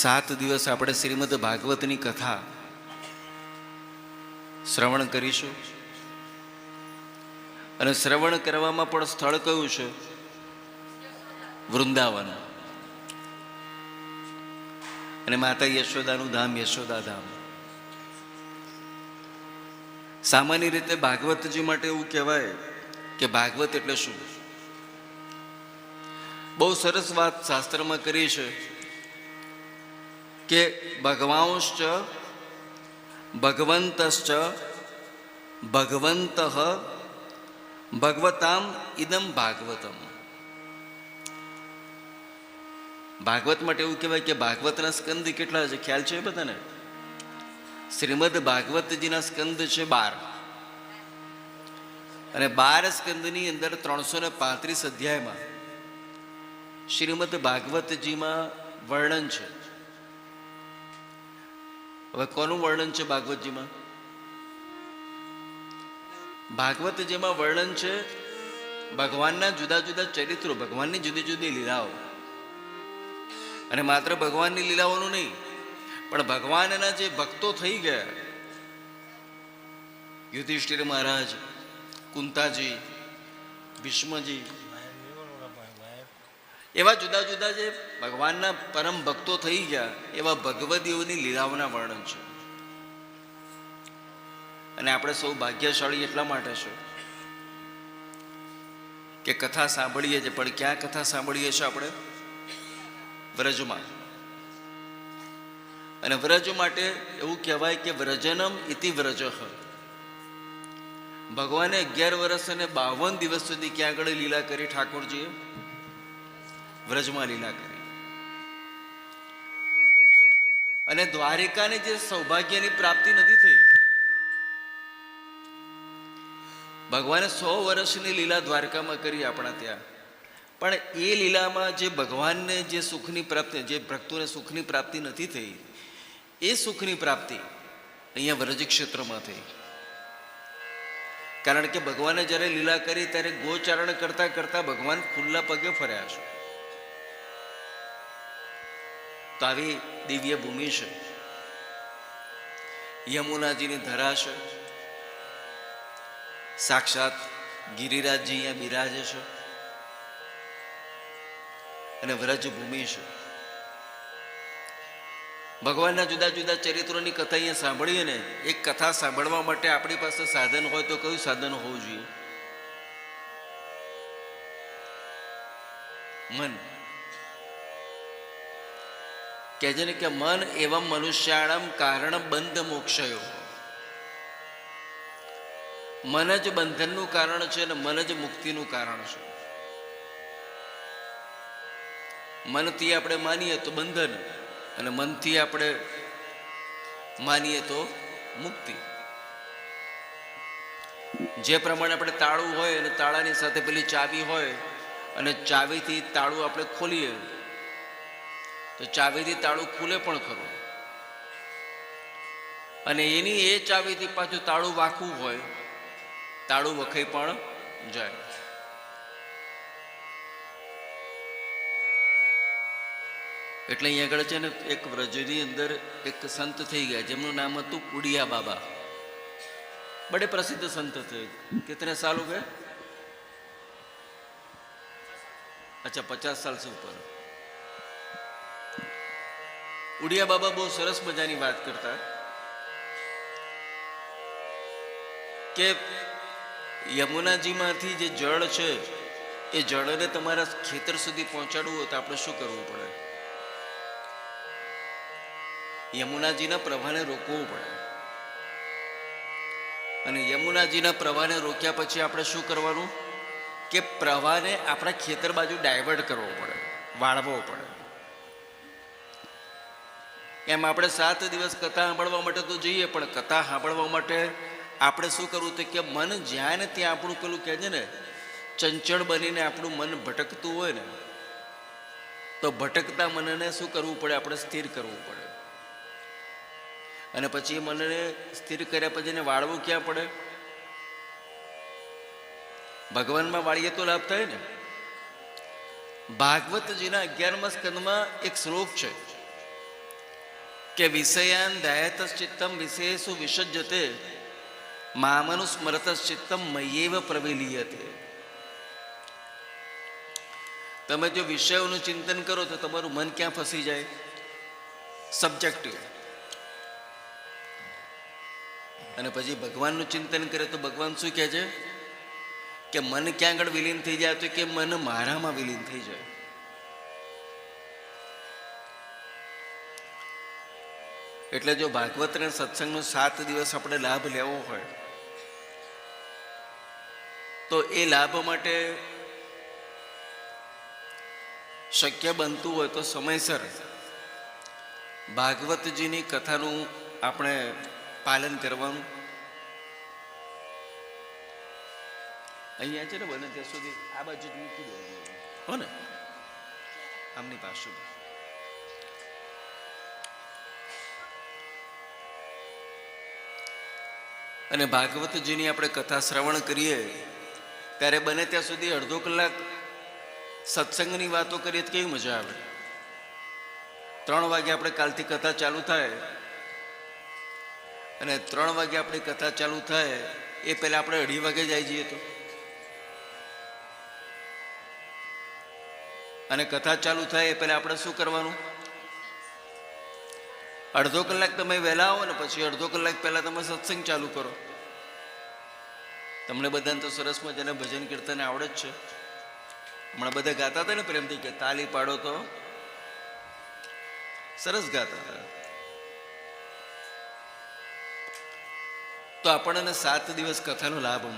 સાત દિવસ આપણે શ્રીમદ ભાગવતની કથા શ્રવણ કરીશું. અને શ્રવણ કરવામાં પણ સ્થળ કયું છે? વૃંદાવન. અને માતા યશોદાનું ધામ, યશોદા ધામ. સામાન્ય રીતે ભાગવતજી માટે એવું કહેવાય કે ભાગવત એટલે શું? બહુ સરસ વાત શાસ્ત્રમાં કરી છે. કે ભગવાંશ્ચ, ભગવંતશ્ચ, ભગવંત, ભગવતામ ઇદમ ભાગવતમ. ભાગવત માટે એવું કહેવાય કે ભાગવતના સ્કંદ કેટલા છે? ખ્યાલ છે બધાને? શ્રીમદ ભાગવતજીના સ્કંદ છે બાર. અને બાર સ્કંદની અંદર ત્રણસો ને પાંત્રીસ અધ્યાયમાં શ્રીમદ ભાગવતજીમાં વર્ણન છે. હવે કોનું વર્ણન છે ભાગવતજીમાં? ભાગવતજીમાં વર્ણન છે ભગવાનના જુદા જુદા ચરિત્રો, ભગવાનની જુદી જુદી લીલાઓ. અને માત્ર ભગવાનની લીલાઓનું નહીં, પણ ભગવાનના જે ભક્તો થઈ ગયા, યુધિષ્ઠિર મહારાજ, કુંતાજી, ભીષ્મજી એવા જુદા જુદા જે ભગવાનના પરમ ભક્તો થઈ ગયા, એવા ભગવદીઓની લીલાઓના વર્ણન છે. અને આપણે સૌ ભાગ્યશાળી એટલા માટે છે કે કથા સાંભળીએ છીએ, પણ ક્યાં કથા સાંભળીએ છીએ આપણે? વ્રજમાં. અને વ્રજ માટે એવું કહેવાય કે વ્રજનમ ઇતિ વ્રજ. ભગવાને અગિયાર વર્ષ અને બાવન દિવસ સુધી ક્યાં આગળ લીલા કરી ઠાકોરજીએ? વ્રજમાં લીલા કરી. અને દ્વારિકાની જે સૌભાગ્યની પ્રાપ્તિ નથી થઈ, ભગવાને સો વર્ષની લીલા દ્વારકામાં કરી આપણા ત્યાં. પણ એ લીલામાં જે ભગવાનને જે સુખની પ્રાપ્તિ, જે ભક્તોને સુખની પ્રાપ્તિ નથી થઈ, એ સુખની પ્રાપ્તિ અહીંયા વ્રજ ક્ષેત્રમાં થઈ. કારણ કે ભગવાને જ્યારે લીલા કરી ત્યારે ગોચારણ કરતા કરતા ભગવાન ખુલ્લા પગે ફર્યા છે તો દિવ્ય ભૂમિ છે. યમુનાજીની ધરા છે. સાક્ષાત ગિરિરાજજી અહીંયા બિરાજે છે. અને વ્રજ ભૂમિ છે. ભગવાનના જુદા જુદા ચરિત્રોની કથા અહીંયા સાંભળીએ ને, એક કથા સાંભળવા માટે આપણી પાસે સાધન હોય તો કયું સાધન હોવું જોઈએ? મન. કહે છે ને કે મન એવમ મનુષ્યાણમ કારણ બંધ મોક્ષયો. મન જ બંધનનું કારણ છે અને મન જ મુક્તિનું કારણ છે. મનથી આપણે માનીએ તો બંધન અને મનથી આપણે માનીએ તો મુક્તિ. જે પ્રમાણે આપણે તાળું હોય અને તાળાની સાથે પેલી ચાવી હોય અને ચાવીથી તાળું આપણે ખોલીએ તો ચાવીથી તાળું ખુલે પણ ખરું. અને એની એ ચાવીથી પાછું તાળું વાકવું હોય, તાળું વખાઈ પણ જાય. એટલે અહીંયા આગળ છે ને એક વ્રજની અંદર એક સંત થઈ ગયા, જેમનું નામ હતું કુડિયા બાબા. બડે પ્રસિદ્ધ સંત થયે કિતને સાલ ઉગે? અચ્છા, પચાસ સાલ સે ઉપર. ઉડિયા બાબા બહુ સરસ મજાની વાત કરતા. કે યમુનાજીમાંથી જે જળ છે, એ જળને તમારા ખેતર સુધી પહોંચાડવું હોય તો આપણે શું કરવું પડે? યમુનાજીના પ્રવાહને રોકવું પડે. અને યમુનાજીના પ્રવાહને રોક્યા પછી આપણે શું કરવાનું? કે પ્રવાહને આપણા ખેતર બાજુ ડાયવર્ટ કરવો પડે, વાળવો પડે. એમ આપણે સાત દિવસ કથા સાંભળવા માટે તો જઈએ, પણ કથા સાંભળવા માટે આપણે શું કરવું તો કે મન જ્યાં ને ત્યાં આપણું પેલું કહે છે ને, ચંચળ બનીને આપણું મન ભટકતું હોય ને, તો ભટકતા મનને શું કરવું પડે? આપણે સ્થિર કરવું પડે. અને પછી મનને સ્થિર કર્યા પછી એને વાળવું ક્યાં પડે? ભગવાનમાં વાળીએ તો લાભ થાય ને. ભાગવતજીના અગિયારમા સ્કંદમાં એક શ્લોક છે. કે વિષયાન દયાત ચિત્તમ વિશેષુ વિસજ્જતે મામનુ સ્મરત ચિત્તમ મય્યેવ પ્રવિલીયતે. તમે જો વિષયોનું ચિંતન કરો તો તમારું મન ક્યાં ફસી જાય? સબ્જેક્ટિવ અને પછી ભગવાનનું ચિંતન કરે તો ભગવાન શું કહે છે? કે મન ક્યાં આગળ વિલીન થઈ જાય તો કે મન મારામાં વિલીન થઈ જાય. એટલે જો ભાગવત અને સત્સંગનો સાત દિવસ આપણે લાભ લેવો હોય, તો એ લાભ માટે શક્ય બનતું હોય તો સમયસર ભાગવતજીની કથાનું આપણે પાલન કરવાનું. અહીંયા છે ને બને ત્યાં સુધી, આ બાજુ જ મૂકી દેવાનું. હો ને? આમની પાસે અને ભાગવતજીની આપણે કથા શ્રવણ કરીએ, ત્યારે બને ત્યાં સુધી અડધો કલાક સત્સંગની વાતો કરીએ તો કેવી મજા આવે. ત્રણ વાગે આપણે કાલથી કથા ચાલુ થાય અને ત્રણ વાગે આપણી કથા ચાલુ થાય, એ પહેલાં આપણે અઢી વાગે જાય જઈએ તો. અને કથા ચાલુ થાય એ પહેલાં આપણે શું કરવાનું? અડધો કલાક તમે વહેલા આવો ને પછી અડધો કલાક પહેલાં તમે સત્સંગ ચાલુ કરો. તમને બધાને તો સરસ મજાને ભજન કીર્તન આવડે જ છે. હમણાં બધા ગાતા હતા ને પ્રેમથી કે તાલી પાડો તો. સરસ ગાતા હતા. તો આપણને સાત દિવસ કથાનો લાભ મળે